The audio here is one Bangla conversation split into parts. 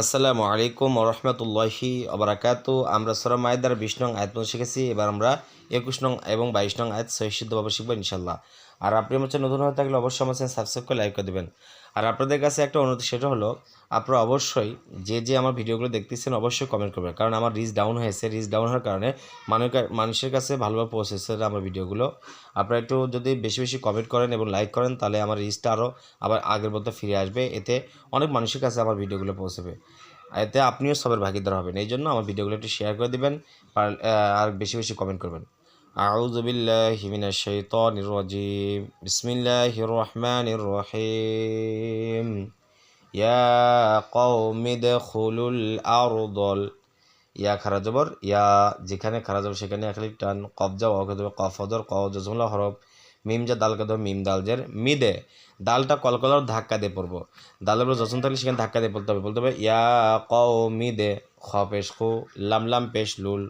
আসসালামু আলাইকুম রহমতুল্লাহি আবরাকাত আমরা সরম আয়দার বিষ্ণু আয়তন শিখেছি। এবার আমরা একুশ নং এবং বাইশ নং আয়াত সহিষ্ঠভাবে শিখব ইনশাল্লাহ আর আপনি আমার নতুন হয়ে থাকলে অবশ্যই আমার চ্যানেল সাবস্ক্রাইব করে লাইক করে দেবেন। আর আপনাদের কাছে একটা অনুরোধ, সেটা হলো, আপনারা অবশ্যই যে যে আমার ভিডিওগুলো দেখতেছেন অবশ্যই কমেন্ট করবেন। কারণ আমার রিচ ডাউন হয়েছে। রিচ ডাউন হওয়ার কারণে মানুষের কাছে ভালোভাবে পৌঁছেছে আমার ভিডিওগুলো। আপনারা একটু যদি বেশি বেশি কমেন্ট করেন এবং লাইক করেন, তাহলে আমার রিচটা আরও আবার আগের মতো ফিরে আসবে। এতে অনেক মানুষের কাছে আমার ভিডিওগুলো পৌঁছবে। এতে আপনিও সবের ভাগিদার হবেন। এই জন্য আমার ভিডিওগুলো একটু শেয়ার করে দেবেন। আর বেশি বেশি কমেন্ট করবেন। أعوذ بالله من الشيطان الرجيم بسم الله الرحمن الرحيم يا قوم ادخلوا الأرض ইয়া খারা জবর ইয়া যেখানে খারা জবর সেখানে এক লিপ টান কবজা ওকে দেবে কফ হদর ক জজমলা হরফ মিম যা দালকে দেবে মিম দাল জের মিদে দালটা কলকলার ধাক্কা দিয়ে পড়বো দালের উপর যখন থাকলে সেখানে ধাক্কা দিয়ে বলতে হবে বলতে হবে ইয়া ক মিদে খ পেশ খু লাম লাম পেশ লুল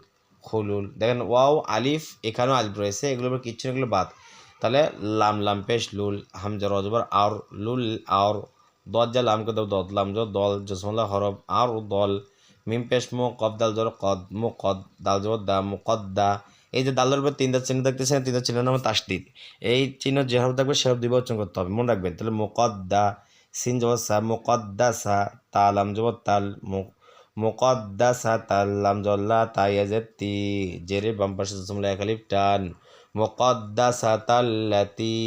খুলুল। দেখেন, ওয়াও, আলিফ, এখানেও আলিফ রয়েছে উপর কিচ্ছু এগুলো বাদ। তাহলে লাম লাম, পেশ, লুল হামজা রজবর আর লুল আর দজ্জা লামকে দেব দদ, লাম, জ, দল, জসমলা, হরফ আর দল, মিম, পেশ, মু কদ দাল জর কদ, মু, কদ, দাল জবর দা, মু, কদ, দা। এই যে দালের উপর তিনটা চিহ্ন দেখতেছেন, তিনটা চিহ্ন নাম তাসদিদ। এই চিহ্ন যে হরফ থাকবে, সে হরফ উচ্চারণ করতে হবে, মনে রাখবেন। তাহলে মুকদ্দা সিন জবর সা মুকদ্দা সা তালাম জবর তাল মুক মুকদ্দাসা তাল্লাম জল্লা তাইয়াজেতি জেরে বাম পাশে জুমলা একালিফ টান মুকদ্দাসা তাল্লাতি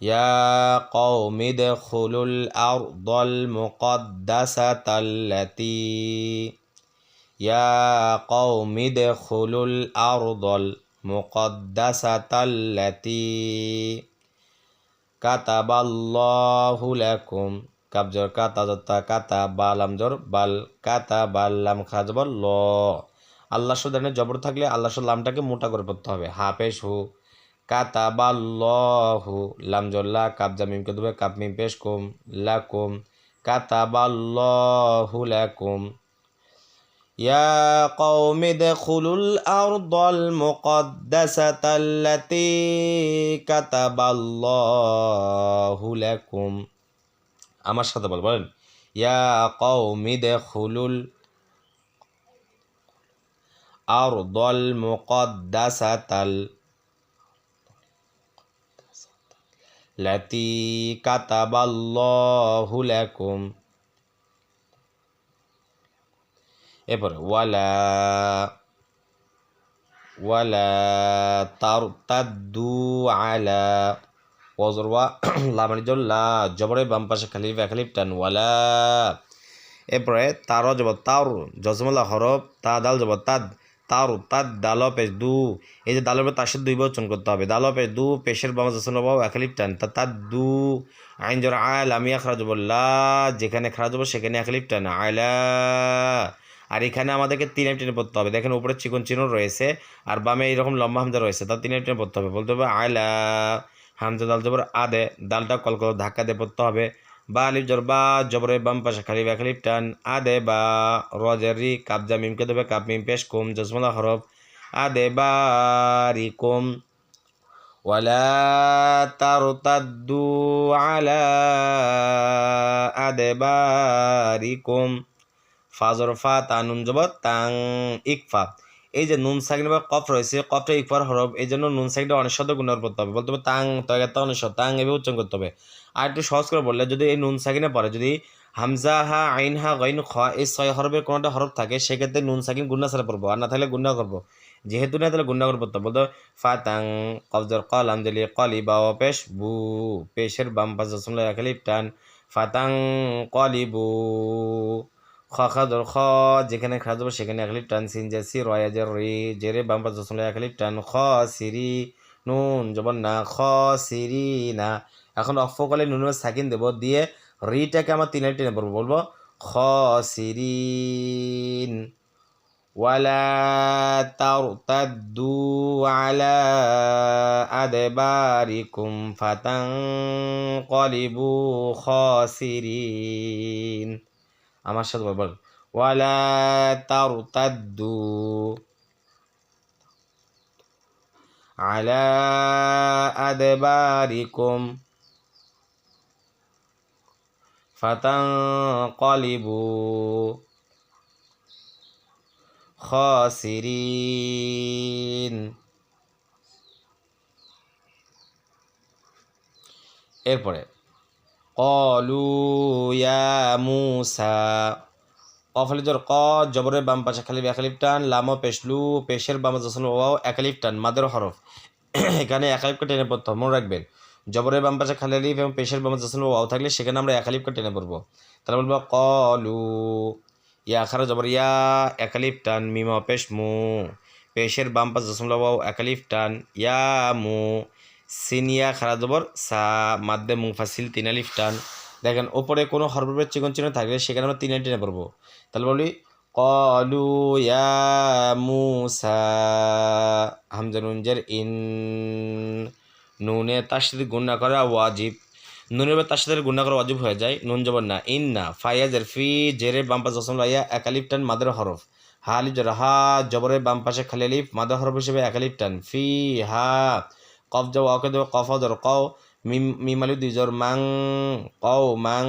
يا قوم ادخلوا الأرض المقدسة التي يا قوم ادخلوا الأرض المقدسة التي كتب الله لكم কাবজর কাতা জতা কাতা বালাম জর বাল কাতা বাল্লাম খাজবর ল আল্লাহ সুদানে জবর থাকলে আল্লাহ লামটাকে মোটা করে পড়তে হবে হাফেশ হু কাতা বাল্লাহু লাম জল্লা কাবজা মিমকে দেবে কাপ মিম পেশ কুম লাকুম কাতা বাল্লাহু লাকুম يا قوم ادخلوا الأرض المقدسة التي كتب الله لكم আমার সাথে বল, বলেন। ইয়া কওমি দেখুলুল আরদল মুকদ্দাসাতাল লাতি কাতাবাল্লাহু লাকুম। এরপরে, ওয়ালা ওয়ালা তারতাদ্দু আলা ওজরওয়া লামানিজল্লা জবরে বাম পাশে খালি খালিফ খালিফ টান ওয়ালা এরপরে তারও জব তার জজমলা হরফ, তা দাল জব তাদ, তার তাদ দাল পেশ দু। এই যে উপর তার দুই বচন করতে হবে। দাল পেশ দু, পেশের বাম জসন বাবু একালিফ টান তা তাদ দু। আইন জর আল আমি খারাজ বললা যেখানে খারাজ হব সেখানে একালিফ টান আয়লা আর এখানে আমাদেরকে তিন টেনে পড়তে হবে। দেখেন উপরে চিকন চিহ্ন রয়েছে, আর বামে এইরকম লম্বা হামজা রয়েছে, তা তিন টেনে পড়তে হবে। বলতে হবে আয়লা হামজা দাল জবর আদে দালটা কলকল ধাক্কা দিয়ে পড়তে হবে বা আলিফ জর বা জবরে বাম পাশে খালি বা খালিফ টান আদে বা রজের রি কাবজা মিমকে দেবে কাপ মিম পেশ কুম জসমলা হরফ আদে বা রি কুম ولا ترتدوا على أدباركم ফাজর ফা তা নুন জবর তাং ইকফা এই যে নুন সাকিন বা কফ রয়েছে, কফটা ইকফার হরফ এই জন্য নুন সাকিনটা অনেক শব্দ গুণ করতে হবে। বলতে হবে তাং তয়গা অনেক তাং এভাবে উচ্চারণ করতে হবে। আর একটু সহজ করে বললে, যদি এই নুন সাকিনে পরে, যদি হামজা হা, আইন হা, গইন খ, এই ছয় হরফের কোনোটা হরফ থাকে, সেক্ষেত্রে নুন সাকিন গুন্না ছাড়া পড়ব। আর না থাকলে গুন্না করব। যেহেতু না তাহলে গুন্ডা করে পড়তে হবে বলতে ফাতাং কবজর কল আমজলি কলি বা পেশ, বু, পেশের বাম পাশ একালি টান ফাতাং কলি বু। খ খাদর খ যেখানে খা যাবো সেখানে একলিপ টান সিন জাসি রয়াজের রি জেরে বাম পাশ জসমলা একলিপ টান খ সিরি নুন জবন না খ সিরি না এখন অফ কলে নুনের সাকিন দেবো দিয়ে রিটাকে আমার তিনে টেনে পড়বো বলবো খ সিরিন ولا ترتدوا على أدباركم فتنقلبوا خاسرين আমার সাথে বল ওয়ালা তারতাদ্দু। আলা আদবারিকুম। ফাতানকালিবু। খাসিরিন। এরপরে কলু ইয়া মুসা কফালি জোর ক জবরের বাম পাশে খালি একালিপ টান লামো পেশলু পেশের বাম জসল ওয়াও একালিপ টান মাদের হরফ এখানে একালিপকে টেনে পড়তে মনে রাখবেন। জবরের বাম পাশে খালি আলিফ এবং পেশের বাম জসল ওয়াও থাকলে সেখানে আমরা একালিপকে টেনে পড়ব। তাহলে বলব, কলু, ইয়া খারা জবর, ইয়া একালিপ টান মিমা পেশ মু, পেশের বাম পাশে জসল ওয়াও একালিপ টান ইয়া মু। সিনিয়া খারা জবর সা, মাদ্দে মুফাসিল তিন আলিফ, টান। দেখেন, ওপরে কোনো হরফের চিকন চিহ্ন থাকলে সেখানে আমরা তিন টেনে পড়ব। তাহলে বলি, কলু, ইয়া, মুসা হামজানুঞ্জের ইন, নুনে তার সাথে গুণা করা ওয়াজিব। নুনের তার সাথে গুণা করা ওয়াজিব হয়ে যায়, নুন জবর না। ইন না ফাইয়াজের ফি, জেরে, বাম পাশে জসম, লাইয়া একালিফ টান, মাদের হরফ। হা, আলিফ, জর, হা, জবরের বাম পাশে খালি আলিফ, মাদের হরফ হিসেবে একালিফ টান। ফি, হা কফ যাও ওকে দেবে কফ জর কও মিম মিমালু দুইজোর মাং কও মাং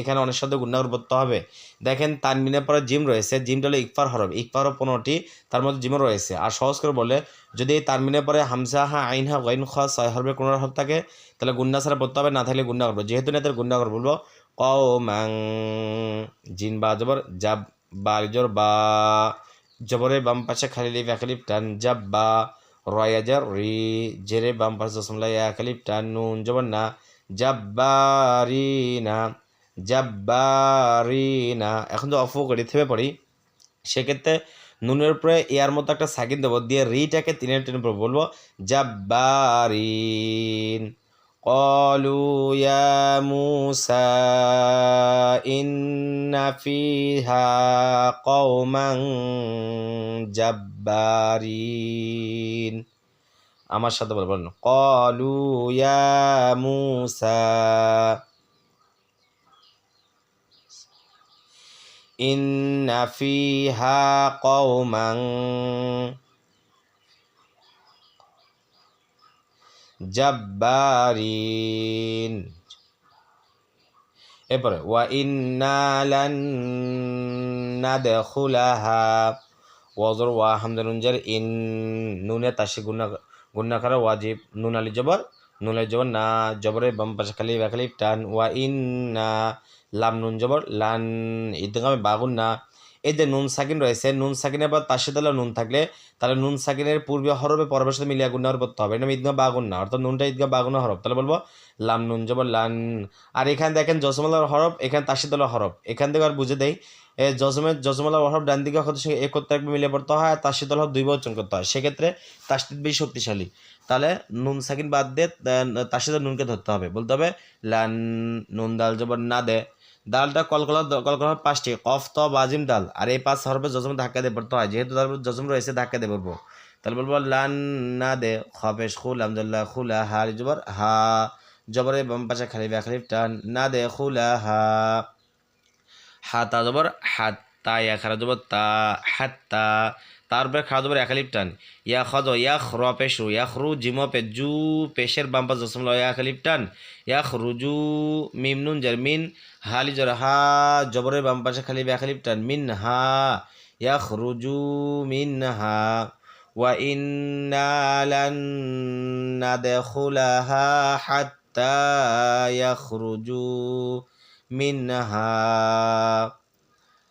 এখানে অনেক সাথে গুণা করতে হবে। দেখেন তানমিনের পরে জিম রয়েছে, জিমটা হলো ইকফার হরফ ইকফার হরফ পনেরোটি, তার মধ্যে জিমও রয়েছে। আর সহজ করে বলে, যদি এই তানমিনের পরে হামসা হা, আইন, হা গইন খ, ছয় হরফের কোনো হরফ থাকে, তাহলে গুন্না ছাড়া পড়তে হবে, না থাকলে গুন্না করব। যেহেতু না তার গুন্না করব, বলব, কও মাং, জিন বা জবর, জাব বা জোর বা, জবরের বাম পাশে খালি লিফ, একালিফ, টান, জাব, বা রয়াজার রি জেরে বাম্পার পাশে জসমলা একালিফ টান নুন জবর না জাব্বারিনা জাব্বারিনা। এখন তো অফ করি থেমে পড়ি। সেক্ষেত্রে নুনের উপরে এয়ার মতো একটা সাকিন দেবো, দিয়ে রিটাকে তিনের টেনে বলব জাব্বারিন। قالوا يا موسى إن فيها قوما جبارين আমার সাথে বলবেন কলু ইয়া মুসা إن فيها قوما জাব্বারিন। এরপরে, ওয়া ইন্নালান নাদখুলাহা। ওয়াজর, ওয়া হামদানুনজার ইন নুনে তাসে গুন্না গুন্না করা ওয়াজিব, নুন আলি জবর, নুন আলি জবর, না জবরের বাম পাশে খালি খালি টান। ওয়া ইন না লাম নুন জবর, লান ইদগামে বাগুন, না এই যে নুন সাকিন রয়েছে, নুন সাকিনের পর তার সাথে নুন থাকলে তাহলে নুন সাকিনের পূর্বে হরফে পরবের সাথে মিলিয়া হরফ করতে হবে। এটা ঈদগা বাগুন না, অর্থাৎ নুনটা ঈদগা বাগুন হরফ। তাহলে বলব, লাম নুন জবর লান। আর এখানে দেখেন জসমলার হরফ, এখানে তাসিদুল্লাহ হরফ। এখান থেকে আর বুঝে দেয় জজমের জজমালার হরফ ডান দিকে হতে সঙ্গে করতে একবার মিলিয়ে পড়তে হয়, আর তাসিদুল হরফ দুই বচন করতে হয়। সেক্ষেত্রে তাসিদ বেশি শক্তিশালী। তাহলে নুন সাকিন বাদ দিয়ে তাসিদুল নুনকে ধরতে হবে। বলতে হবে, লান নুন দাল জবর না দে। দালটা কলকলা কলকলা পাঁচটি কফ ত বাজিম দাল আর এই পাঁচ হরফে জজম ধাক্কা দিয়ে পড়তে হয়। যেহেতু তার জজম রয়েছে, ধাক্কা পড়ব। তাহলে বলব, লান না দে খফেশ খুল আমদুল্লাহ খুলা, হা জবর, হা। জবরে বাম পাশে খালিফ খালিফ টান, না দে, খুলা, হা। হাতা জবর হাত্তা ইয়া, খারা, জবর, তা হাত্তা তারপরে খাওয়া জবর একালিপ টান। ইয়া খজ ইয়া খ্র পেশু ইয়া খ্রু জিম পে জু পেশের বাম্পা জসম ল খালিপ টান। ইয়া খ্রুজু মিমনুন জার মিন হালি জর হা জবরের বাম পাশে খালি ব্যাখালিপ টান। মিন হা, ইয়া খ্রুজু মিন হা ইন্না লান নাদখুলাহা হাত্তা ইয়াখরুজু মিনহা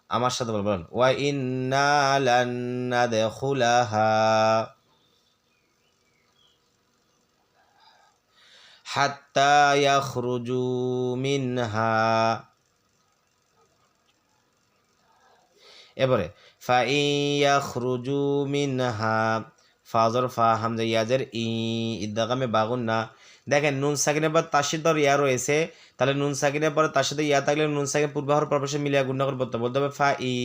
আমার সাথে বলবেন ওয়া ইন্না লান নাদখুলাহা। হাত্তা মিনহা। এবারে, ফা মিনহা। ফাজর ফা হামজা, ইয়াজের ই ইদ্দাগামে বাগুন না। দেখেন নুন সাকিনের পর তার সাথে ইয়া রয়েছে, তাহলে নুন সাকিনের পরে তার সাথে ইয়া থাকলে নুন সাকিন পূর্বাহর প্রবেশে মিলিয়া গুণ করে বলতে হবে। ফা ই,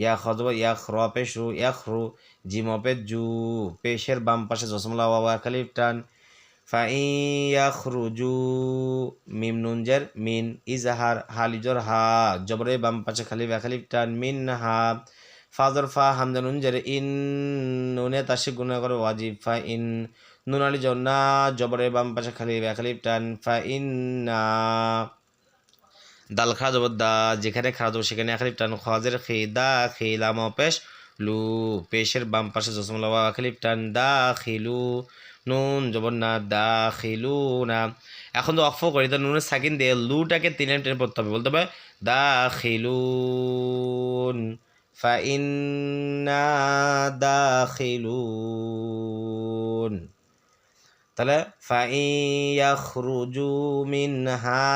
ইয়া খজব ইয়া খ্র পেশু, ইয়া খ্রু, জিম পে জু, পেশের বাম পাশে জসমলা ওয়া খালিফ টান। ফা ই, ইয়া খ্রুজু মিম নুনজের মিন ইজাহার হালিজর হা, জবরে বাম পাশে খালিফ খালিফ টান, মিন হা, ফাজর ফা, হামজা নুনজের ইন নুনে তাসে গুণা করে ওয়াজিব, ফা ইন নুন আলি জন্না জবরে বাম পাশে খালি খালিফ টান ফা ইন না দাল খারা যাব দা যেখানে খারা যাব সেখানে একালিপ টান খাজের খে দা খে লাম পেশ লু পেশের বাম পাশে জসমলা একালিপ টান দা খিলু নুন জবর না দা খিলু না এখন তো অফ করি তো নুনের সাকিন দিয়ে লুটাকে তিন লাইন টেনে পড়তে হবে বলতে হবে দা খিলুন فإنا داخلون তাহলে ফাইন ইয়াখরুজু মিনহা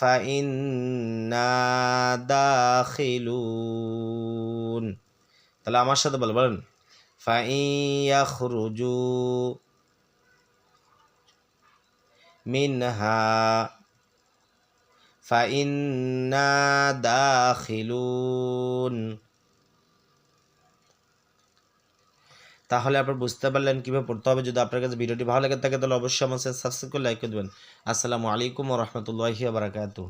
ফাইন্না দাখিলুন তাহলে আমার সাথে বল বলেন ফাইন ইয়াখরুজু মিনহা ফাইন্না দাখিলুন তাহলে আপনার বুঝতে পারলেন কীভাবে পড়তে হবে। যদি আপনার কাছে ভিডিওটি ভালো লাগে থাকে, তাহলে অবশ্যই আমার সাবস্ক্রাইব করে লাইক করে দেবেন। আসসালামু আলাইকুম রহমতুল্লাহি বারাকাতু